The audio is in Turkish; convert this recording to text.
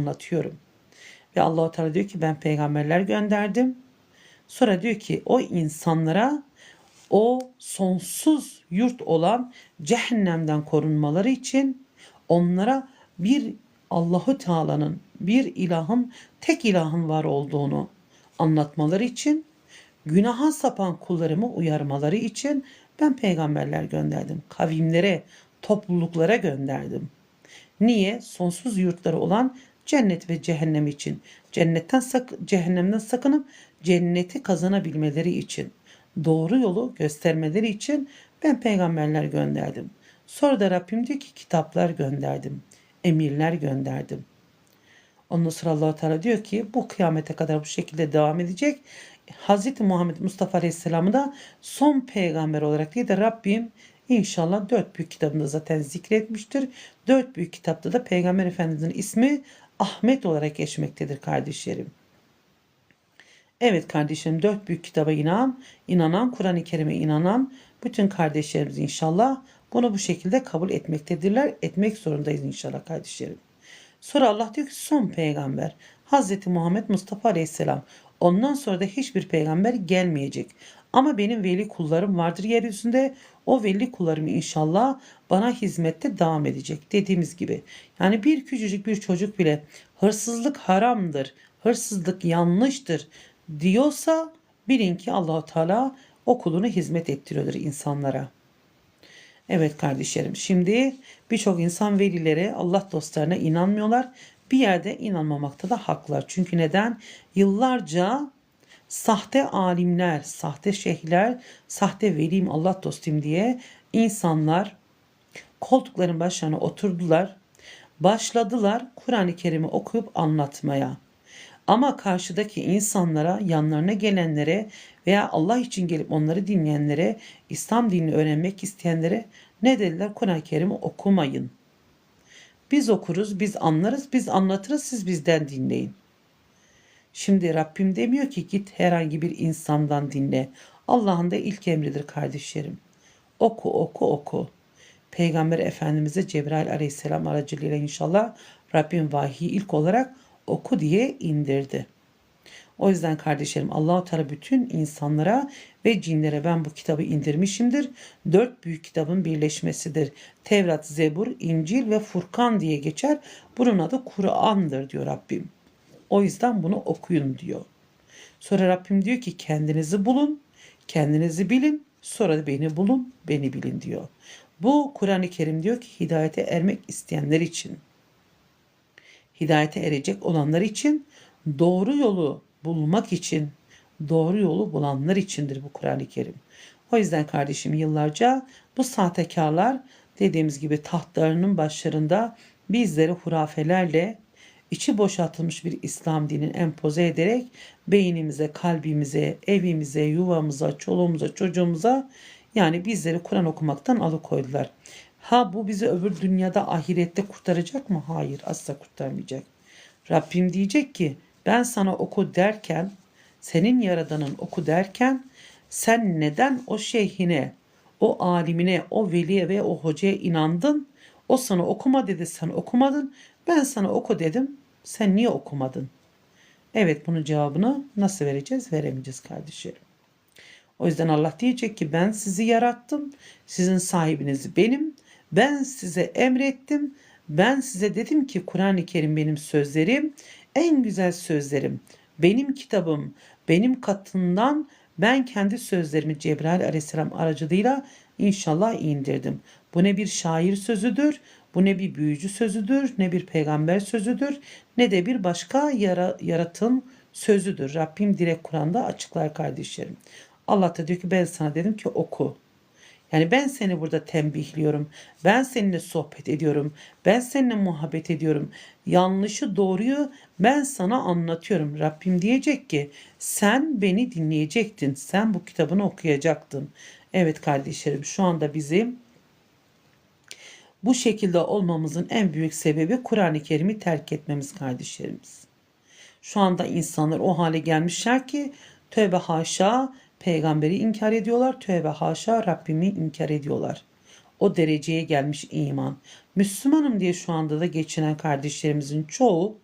anlatıyorum. Ve Allahu Teala diyor ki ben peygamberler gönderdim. Sonra diyor ki o insanlara o sonsuz yurt olan cehennemden korunmaları için onlara bir Allahu Teala'nın bir ilahın tek ilahın var olduğunu anlatmaları için günaha sapan kullarımı uyarmaları için ben peygamberler gönderdim. Kavimlere, topluluklara gönderdim. Niye? Sonsuz yurtları olan cennet ve cehennem için. Cennetten sak cehennemden sakınıp cenneti kazanabilmeleri için. Doğru yolu göstermeleri için ben peygamberler gönderdim. Sonra da Rabbim diyor ki kitaplar gönderdim. Emirler gönderdim. Ondan sonra allah Teala diyor ki bu kıyamete kadar bu şekilde devam edecek. Hz. Muhammed Mustafa Aleyhisselam'ı da son peygamber olarak değil de Rabbim inşallah dört büyük kitabında zaten zikretmiştir. Dört büyük kitapta da Peygamber Efendimizin ismi Ahmet olarak geçmektedir kardeşlerim. Evet kardeşlerim dört büyük kitaba inan, inanan, Kur'an-ı Kerim'e inanan bütün kardeşlerimiz inşallah bunu bu şekilde kabul etmektedirler. Etmek zorundayız inşallah kardeşlerim. Sonra Allah diyor ki son peygamber Hz. Muhammed Mustafa Aleyhisselam. Ondan sonra da hiçbir peygamber gelmeyecek. Ama benim veli kullarım vardır yeryüzünde. O veli kullarım inşallah bana hizmette devam edecek. Dediğimiz gibi. Yani bir küçücük bir çocuk bile hırsızlık haramdır, hırsızlık yanlıştır diyorsa bilin ki Allahu Teala o kulunu hizmet ettiriyordur insanlara. Evet kardeşlerim şimdi birçok insan velilere Allah dostlarına inanmıyorlar. Bir yerde inanmamakta da haklar. Çünkü neden? Yıllarca sahte alimler, sahte şeyhler, sahte velim Allah dostum diye insanlar koltukların başlarına oturdular. Başladılar Kur'an-ı Kerim'i okuyup anlatmaya. Ama karşıdaki insanlara, yanlarına gelenlere veya Allah için gelip onları dinleyenlere, İslam dinini öğrenmek isteyenlere ne dediler? Kur'an-ı Kerim'i okumayın. Biz okuruz, biz anlarız, biz anlatırız, siz bizden dinleyin. Şimdi Rabbim demiyor ki git herhangi bir insandan dinle. Allah'ın da ilk emridir kardeşlerim. Oku, oku, oku. Peygamber Efendimiz'e Cebrail aleyhisselam aracılığıyla inşallah Rabbim vahiy ilk olarak oku diye indirdi. O yüzden kardeşlerim Allahu Teala bütün insanlara ve cinlere ben bu kitabı indirmişimdir. Dört büyük kitabın birleşmesidir. Tevrat, Zebur, İncil ve Furkan diye geçer. Bunun adı Kur'an'dır diyor Rabbim. O yüzden bunu okuyun diyor. Sonra Rabbim diyor ki kendinizi bulun, kendinizi bilin, sonra beni bulun, beni bilin diyor. Bu Kur'an-ı Kerim diyor ki hidayete ermek isteyenler için, hidayete erecek olanlar için, doğru yolu bulmak için, doğru yolu bulanlar içindir bu Kur'an-ı Kerim. O yüzden kardeşim yıllarca bu sahtekarlar dediğimiz gibi tahtlarının başlarında bizleri hurafelerle içi boşaltılmış bir İslam dinini empoze ederek beynimize, kalbimize, evimize, yuvamıza, çoluğumuza, çocuğumuza yani bizleri Kur'an okumaktan alıkoydular. Ha bu bizi öbür dünyada ahirette kurtaracak mı? Hayır asla kurtarmayacak. Rabbim diyecek ki ben sana oku derken senin yaradanın oku derken sen neden o şeyhine, o alimine, o veliye ve o hocaya inandın? O sana okuma dedi sen okumadın. Ben sana oku dedim. Sen niye okumadın? Evet bunun cevabını nasıl vereceğiz? Veremeyeceğiz kardeşlerim. O yüzden Allah diyecek ki ben sizi yarattım. Sizin sahibiniz benim. Ben size emrettim. Ben size dedim ki Kur'an-ı Kerim benim sözlerim. En güzel sözlerim. Benim kitabım. Benim katından ben kendi sözlerimi Cebrail aleyhisselam aracılığıyla inşallah indirdim. Bu ne bir şair sözüdür, bu ne bir büyücü sözüdür, ne bir peygamber sözüdür, ne de bir başka yara, yaratım sözüdür. Rabbim direkt Kur'an'da açıklar kardeşlerim. Allah da diyor ki ben sana dedim ki oku. Yani ben seni burada tembihliyorum. Ben seninle sohbet ediyorum. Ben seninle muhabbet ediyorum. Yanlışı doğruyu ben sana anlatıyorum. Rabbim diyecek ki sen beni dinleyecektin. Sen bu kitabını okuyacaktın. Evet kardeşlerim şu anda bizim bu şekilde olmamızın en büyük sebebi Kur'an-ı Kerim'i terk etmemiz kardeşlerimiz. Şu anda insanlar o hale gelmişler ki tövbe haşa peygamberi inkar ediyorlar. Tövbe haşa Rabbimi inkar ediyorlar. O dereceye gelmiş iman. Müslümanım diye şu anda da geçinen kardeşlerimizin çoğu